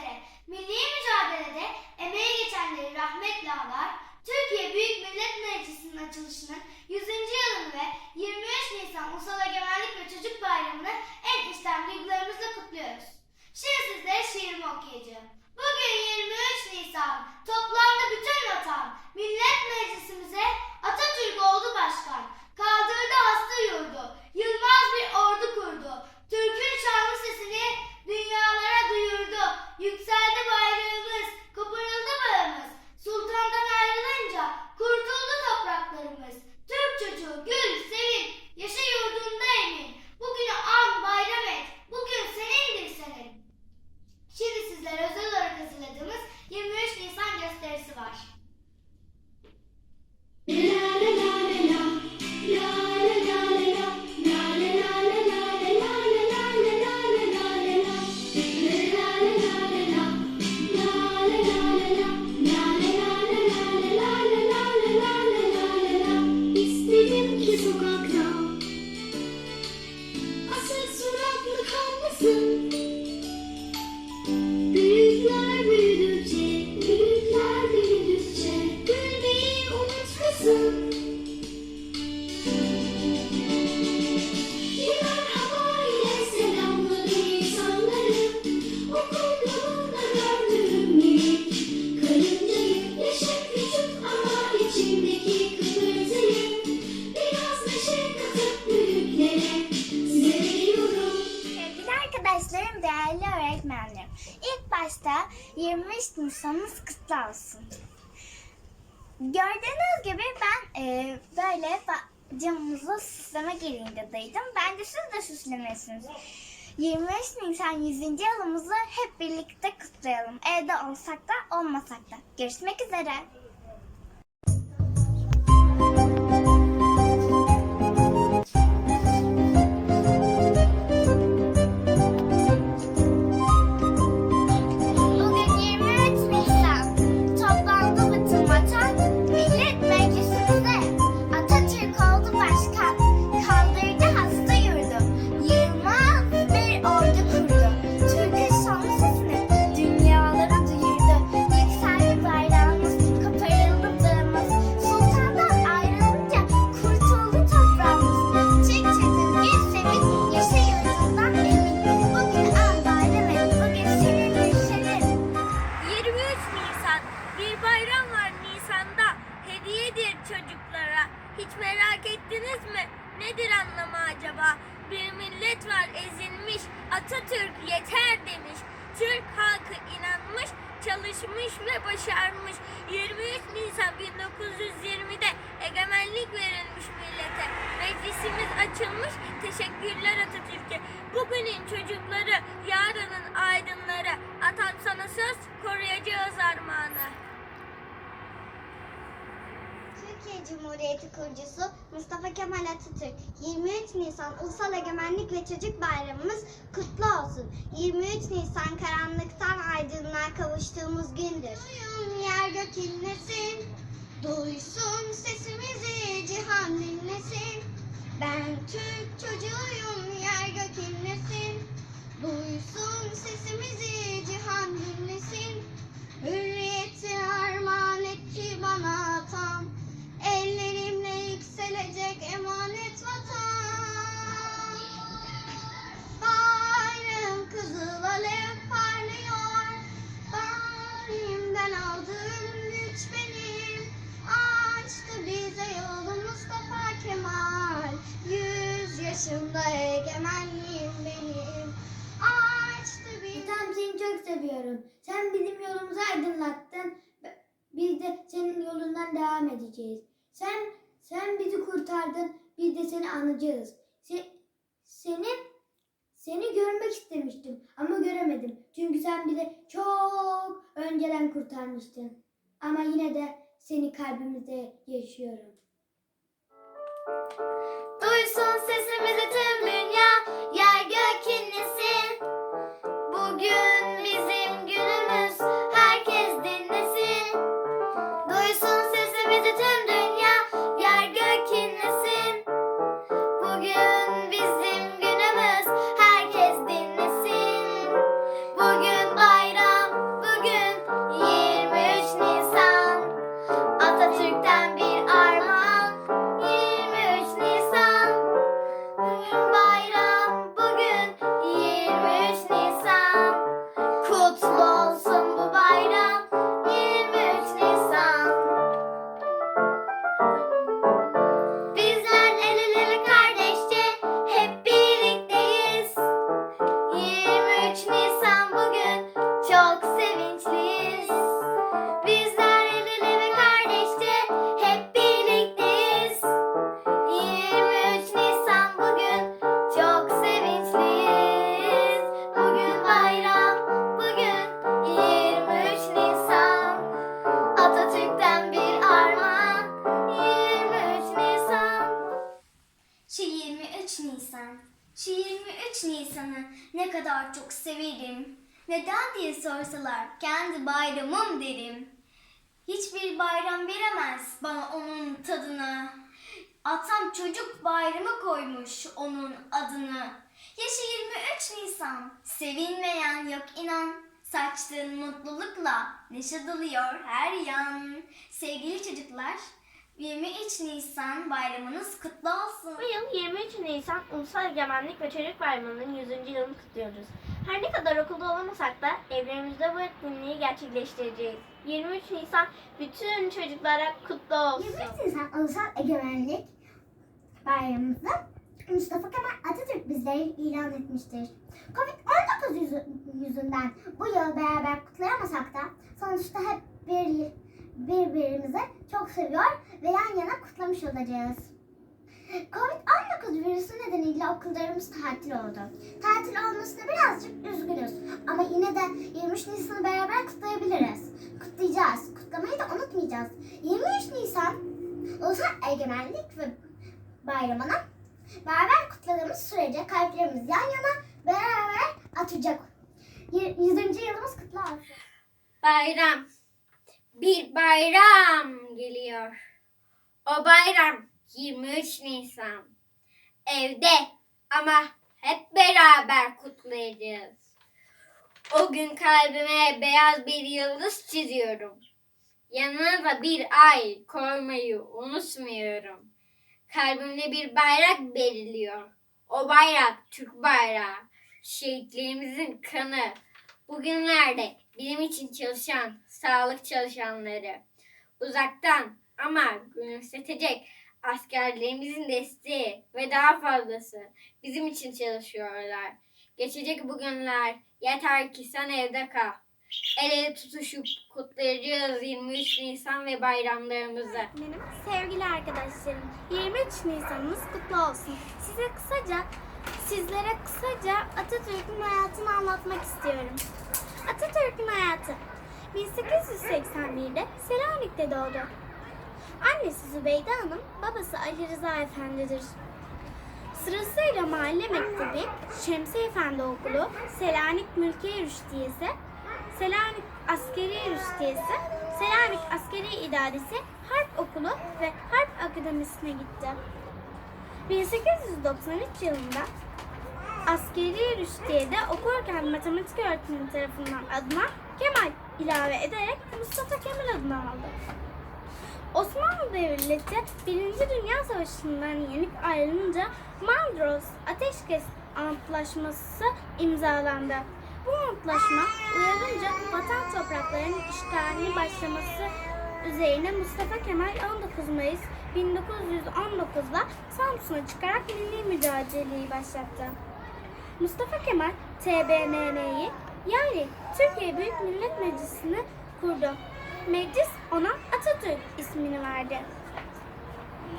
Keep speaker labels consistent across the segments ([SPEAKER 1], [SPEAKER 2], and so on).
[SPEAKER 1] üzere milli mücadelede emeği geçenleri rahmetle anar, Türkiye Büyük Millet Meclisi'nin açılışının 100. yılını ve 23 Nisan Ulusal Egemenlik ve Çocuk Bayramı'nı en içten duygularımızla kutluyoruz. Şimdi sizlere şiirimi okuyacağım. Bugün 23 Nisan, toplandı bütün vatan, Millet Meclisimize Atatürk oldu başkan, kaldırdı
[SPEAKER 2] Nisan'ınız kutlu. Gördüğünüz gibi ben e, böyle camımızı süsleme gereğindeydim. Bence siz de süslemelisiniz. 23 Nisan 100. yılımızı hep birlikte kutlayalım. Evde olsak da olmasak da. Görüşmek üzere.
[SPEAKER 3] Teşekkürler Atatürk'e. Bugünün çocukları, yarının aydınları. Atam sana söz, koruyacağız armağanı.
[SPEAKER 4] Türkiye Cumhuriyeti kurucusu Mustafa Kemal Atatürk 23 Nisan Ulusal Egemenlik ve Çocuk Bayramımız kutlu olsun. 23 Nisan karanlıktan aydınlığa kavuştuğumuz gündür. Duyun yer gök inlesin, duysun sesimizi cihan dinlesin. Ben Türk çocuğuyum yer gök inlesin, duysun sesimizi
[SPEAKER 5] edeceğiz. Sen sen bizi kurtardın. Biz de seni anacağız. Se, seni seni görmek istemiştim ama göremedim. Çünkü sen bizi çok önceden kurtarmıştın. Ama yine de seni kalbimizde yaşıyorum.
[SPEAKER 2] Duysun sesimizi tüm
[SPEAKER 6] 23 Nisan'ı ne kadar çok severim. Neden diye sorsalar kendi bayramım derim. Hiçbir bayram veremez bana onun tadını. Atam çocuk bayramı koymuş onun adını. Yaşı 23 Nisan, sevinmeyen yok inan. Saçtığın mutlulukla neşe doluyor her yan. Sevgili çocuklar, 23 Nisan bayramınız kutlu olsun.
[SPEAKER 7] Bu yıl 23 Nisan Ulusal Egemenlik ve Çocuk Bayramı'nın 100. yılını kutluyoruz. Her ne kadar okulda olamasak da evlerimizde bu etkinliği gerçekleştireceğiz. 23 Nisan bütün çocuklara kutlu olsun.
[SPEAKER 8] 23 Nisan Ulusal Egemenlik Bayramımızı Mustafa Kemal Atatürk bizlere ilan etmiştir. Covid-19 yüzü- yüzünden bu yıl beraber kutlayamasak da sonuçta hep bir, birbirimizi çok seviyor ve yan yana kutlamış olacağız. Covid-19 virüsü nedeniyle okullarımız tatil oldu. Tatil olmasına birazcık üzgünüz. Ama yine de 23 Nisan'ı beraber kutlayabiliriz. Kutlayacağız. Kutlamayı da unutmayacağız. 23 Nisan Ulusal Egemenlik ve Bayramı'na beraber kutladığımız sürece kalplerimiz yan yana beraber atacak. Y- 100. yılımız kutlu olsun.
[SPEAKER 7] Bayram. Bir bayram geliyor. O bayram 23 Nisan. Evde ama hep beraber kutlayacağız. O gün kalbime beyaz bir yıldız çiziyorum. Yanına da bir ay koymayı unutmuyorum. Kalbimde bir bayrak belirliyor. O bayrak Türk bayrağı. Şehitlerimizin kanı. Bugünlerde bilim için çalışan sağlık çalışanları uzaktan ama gülümsetecek askerlerimizin desteği ve daha fazlası bizim için çalışıyorlar. Geçecek bu günler yeter ki sen evde kal. El ele tutuşup kutlayacağız 23 Nisan ve bayramlarımızı.
[SPEAKER 6] Benim sevgili arkadaşlarım 23 Nisan'ınız kutlu olsun. Size kısaca sizlere kısaca Atatürk'ün hayatını anlatmak istiyorum. Atatürk'ün hayatı 1881'de Selanik'te doğdu. Annesi Zübeyde Hanım, babası Ali Rıza Efendi'dir. Sırasıyla mahalle mektebi, Şemsi Efendi Okulu, Selanik Mülkiye Rüştiyesi, Selanik Askeri Rüştiyesi, Selanik Askeri İdaresi, Harp Okulu ve Harp Akademisi'ne gitti. 1893 yılında Askeri Rüştiye'de okurken matematik öğretmeni tarafından adına Kemal ilave ederek Mustafa Kemal adını aldı. Osmanlı Devleti 1. Dünya Savaşı'ndan yenip ayrılınca Mondros Ateşkes Antlaşması imzalandı. Bu antlaşma uyarınca vatan topraklarının işgalini başlaması üzerine Mustafa Kemal 19 Mayıs 1919'da Samsun'a çıkarak milli mücadeleyi başlattı. Mustafa Kemal TBMM'yi yani Türkiye Büyük Millet Meclisi'ni kurdu. Meclis ona Atatürk ismini verdi.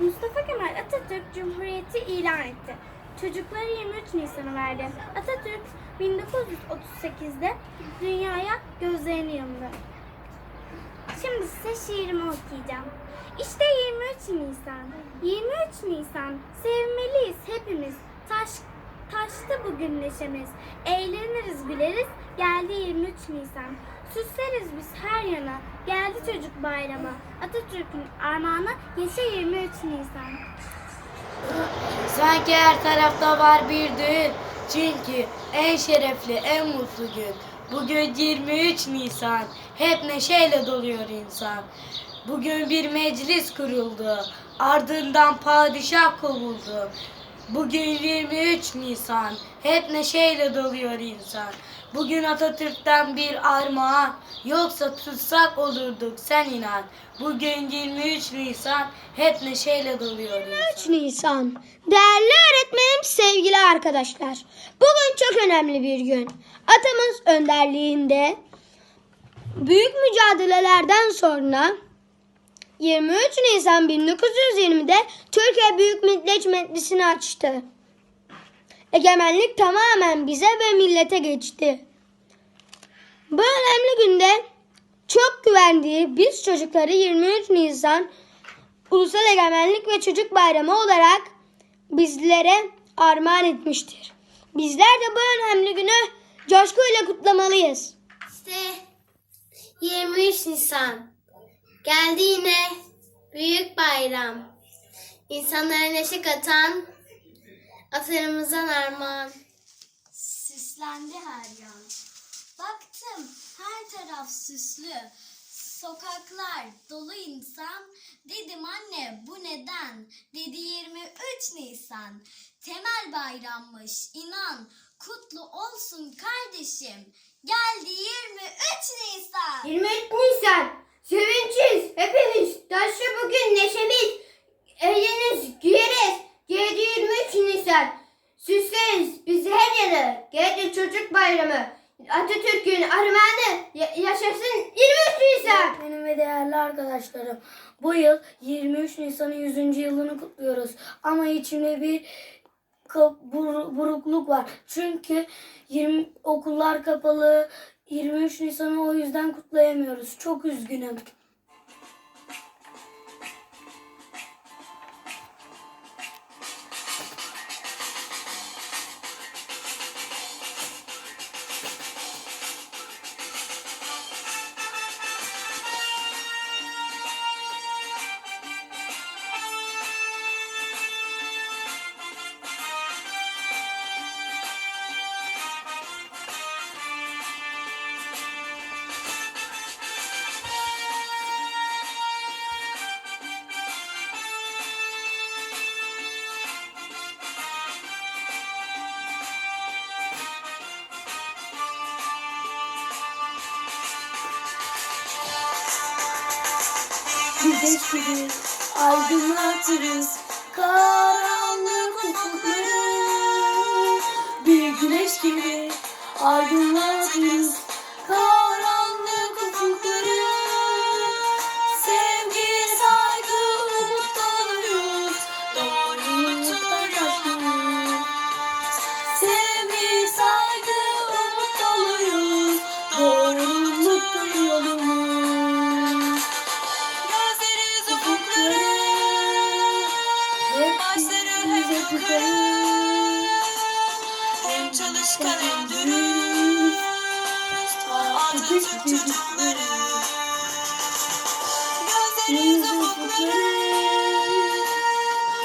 [SPEAKER 6] Mustafa Kemal Atatürk Cumhuriyeti ilan etti. Çocuklara 23 Nisan'ı verdi. Atatürk 1938'de dünyaya gözlerini yumdu. Şimdi size şiirimi okuyacağım. İşte 23 Nisan. 23 Nisan. Sevmeliyiz hepimiz. Taş, taştı bugün neşemiz. Eğleniriz güleriz. Geldi 23 Nisan. Süsleriz biz her yana. Geldi çocuk bayramı. Atatürk'ün armağanı yaşa 23 Nisan.
[SPEAKER 9] Sanki her tarafta var bir düğün. Çünkü en şerefli, en mutlu gün. Bugün 23 Nisan. Hep neşeyle doluyor insan. Bugün bir meclis kuruldu. Ardından padişah kovuldu. Bugün 23 Nisan. Hep neşeyle doluyor insan. Bugün Atatürk'ten bir armağan. Yoksa tutsak olurduk sen inan. Bugün 23 Nisan. Hep neşeyle doluyor insan.
[SPEAKER 1] 23 Nisan. Değerli öğretmenim, sevgili arkadaşlar. Bugün çok önemli bir gün. Atamız önderliğinde büyük mücadelelerden sonra 23 Nisan 1920'de Türkiye Büyük Millet Meclisi'ni açtı. Egemenlik tamamen bize ve millete geçti. Bu önemli günde çok güvendiği biz çocukları 23 Nisan Ulusal Egemenlik ve Çocuk Bayramı olarak bizlere armağan etmiştir. Bizler de bu önemli günü coşkuyla kutlamalıyız.
[SPEAKER 10] İşte 23 Nisan. Geldi yine büyük bayram. İnsanlara neşe katan atalarımızdan armağan.
[SPEAKER 11] Süslendi her yan. Baktım her taraf süslü. Sokaklar dolu insan. Dedim anne bu neden? Dedi 23 Nisan. Temel bayrammış inan. Kutlu olsun kardeşim. Geldi 23 Nisan.
[SPEAKER 1] 23 Nisan. Sevinçiz. Hepimiz. Taşı bugün neşemiz. Eğleniriz, güyeriz. Geldi 23 Nisan. Süsleriz bizi her yanı. Geldi çocuk bayramı. Atatürk'ün armağanı. Ya- yaşasın 23 Nisan.
[SPEAKER 9] Benim ve değerli arkadaşlarım, bu yıl 23 Nisan'ın 100. yılını kutluyoruz. Ama içimde bir burukluk var. Çünkü 20 okullar kapalı. 23 Nisan'ı o yüzden kutlayamıyoruz. Çok üzgünüm. Güneş gibi aydınlatırız. Karanlık Hep bize yukarı Hem çalışkan hem dürüst. Atatürk çocukları. Gözleriz ufukları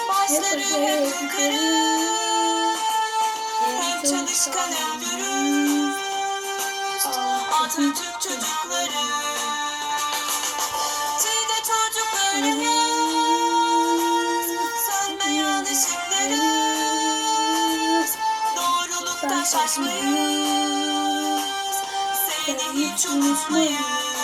[SPEAKER 9] Başları hep yukarı Hem çalışkan hem dürüst. Atatürk çocukları Seni hiç unutmayız